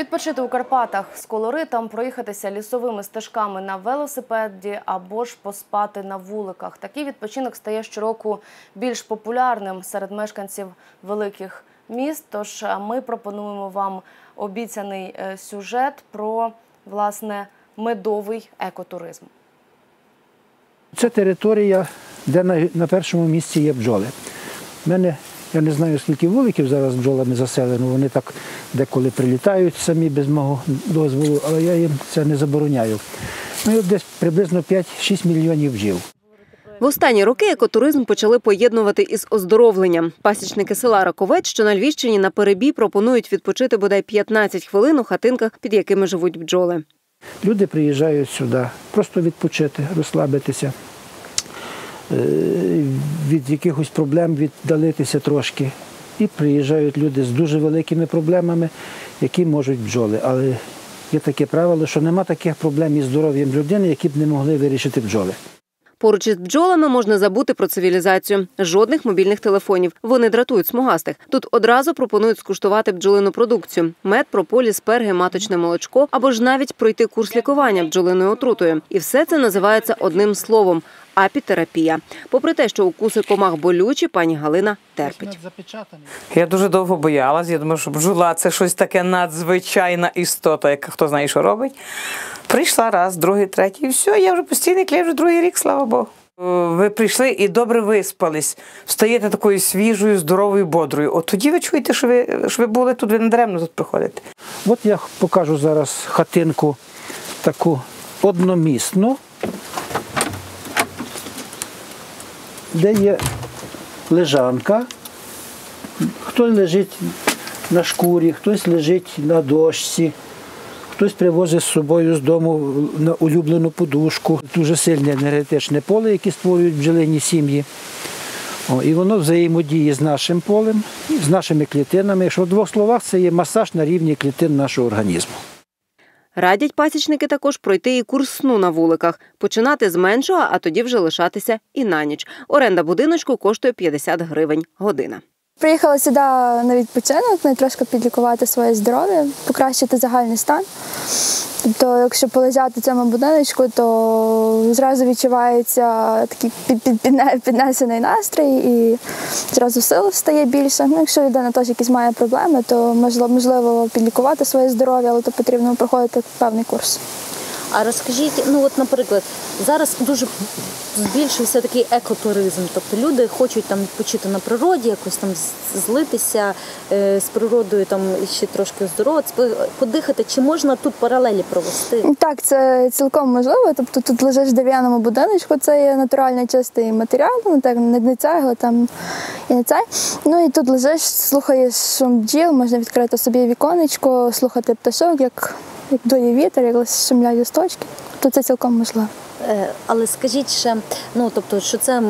Відпочити у Карпатах з колоритом, проїхатися лісовими стежками на велосипеді або ж поспати на вуликах. Такий відпочинок стає щороку більш популярним серед мешканців великих міст. Тож ми пропонуємо вам обіцяний е, сюжет про власне медовий екотуризм. Це територія, де на першому місці є бджоли. У мене, я не знаю, скільки вуликів зараз бджолами заселено, вони так деколи прилітають самі без мого дозволу, але я їм це не забороняю. Ну, і от десь приблизно 5-6 мільйонів бджіл. В останні роки екотуризм почали поєднувати із оздоровленням. Пасічники села Раковець, що на Львівщині на перебій пропонують відпочити бодай 15 хвилин у хатинках, під якими живуть бджоли. Люди приїжджають сюди просто відпочити, розслабитися, від якихось проблем віддалитися трошки. І приїжджають люди з дуже великими проблемами, які можуть бджоли. Але є таке правило, що нема таких проблем із здоров'ям людини, які б не могли вирішити бджоли. Поруч із бджолами можна забути про цивілізацію. Жодних мобільних телефонів. Вони дратують смугастих. Тут одразу пропонують скуштувати бджолину продукцію: мед, прополіс, перги, маточне молочко або ж навіть пройти курс лікування бджолиною отрутою. І все це називається одним словом апітерапія. Попри те, що укуси комах болючі, пані Галина терпить. Я дуже довго боялась. Я думаю, що бджола це щось таке надзвичайна істота, яка хто знає, що робить. Прийшла раз, другий, третій, і все, я вже постійний клей, вже другий рік, слава Богу. Е, Ви прийшли і добре виспались, стаєте такою свіжою, здоровою, бодрою. От тоді ви чуєте, що ви, що ви були тут, ви не даремно тут приходите. От я покажу зараз хатинку таку одномісну, де є лежанка. Хтось лежить на шкурі, хтось лежить на дошці, хтось привозить з собою з дому на улюблену подушку. Дуже сильне енергетичне поле, яке створюють бджолині сім'ї. О, і воно взаємодіє з нашим полем, з нашими клітинами. Якщо в двох словах, це є масаж на рівні клітин нашого організму. Радять пасічники також пройти і курс сну на вуликах, починати з меншого, а тоді вже лишатися і на ніч. Оренда будиночку коштує 50 гривень година. Приїхала сюди на відпочинок, ну, трошки підлікувати своє здоров'я, покращити загальний стан. Тобто, якщо полежати в цьому будиночку, то зразу відчувається такий під- під- піднесений настрій і зразу сил стає більше. Ну, якщо людина теж якісь має проблеми, то можливо підлікувати своє здоров'я, але то потрібно проходити певний курс. А розкажіть, ну от, наприклад, зараз дуже збільшився такий екотуризм. Тобто люди хочуть там відпочити на природі, якось там злитися е, з природою, там ще трошки оздоровитися, подихати. Чи можна тут паралелі провести? Так, це цілком можливо. Тобто тут лежиш в дерев'яному будиночку, це є натуральний чистий матеріал, ну так не, не цегла там і не цей. Ну і тут лежиш, слухаєш шум бджіл, можна відкрити собі віконечко, слухати пташок, як, як дує вітер, як шумлять листочки. То це цілком можливо. Е, Але скажіть ще, ну тобто, що це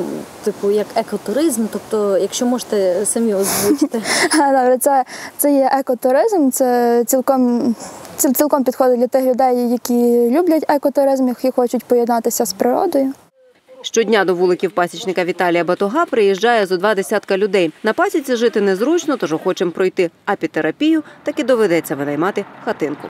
типу як екотуризм, тобто, якщо можете самі озвучити. Добре, це, це є екотуризм, це цілком. ціл- Цілком підходить для тих людей, які люблять екотуризм, які хочуть поєднатися з природою. Щодня до вуликів пасічника Віталія Батога приїжджає зо два десятка людей. На пасіці жити незручно, тож охочем пройти апітерапію, так і доведеться винаймати хатинку.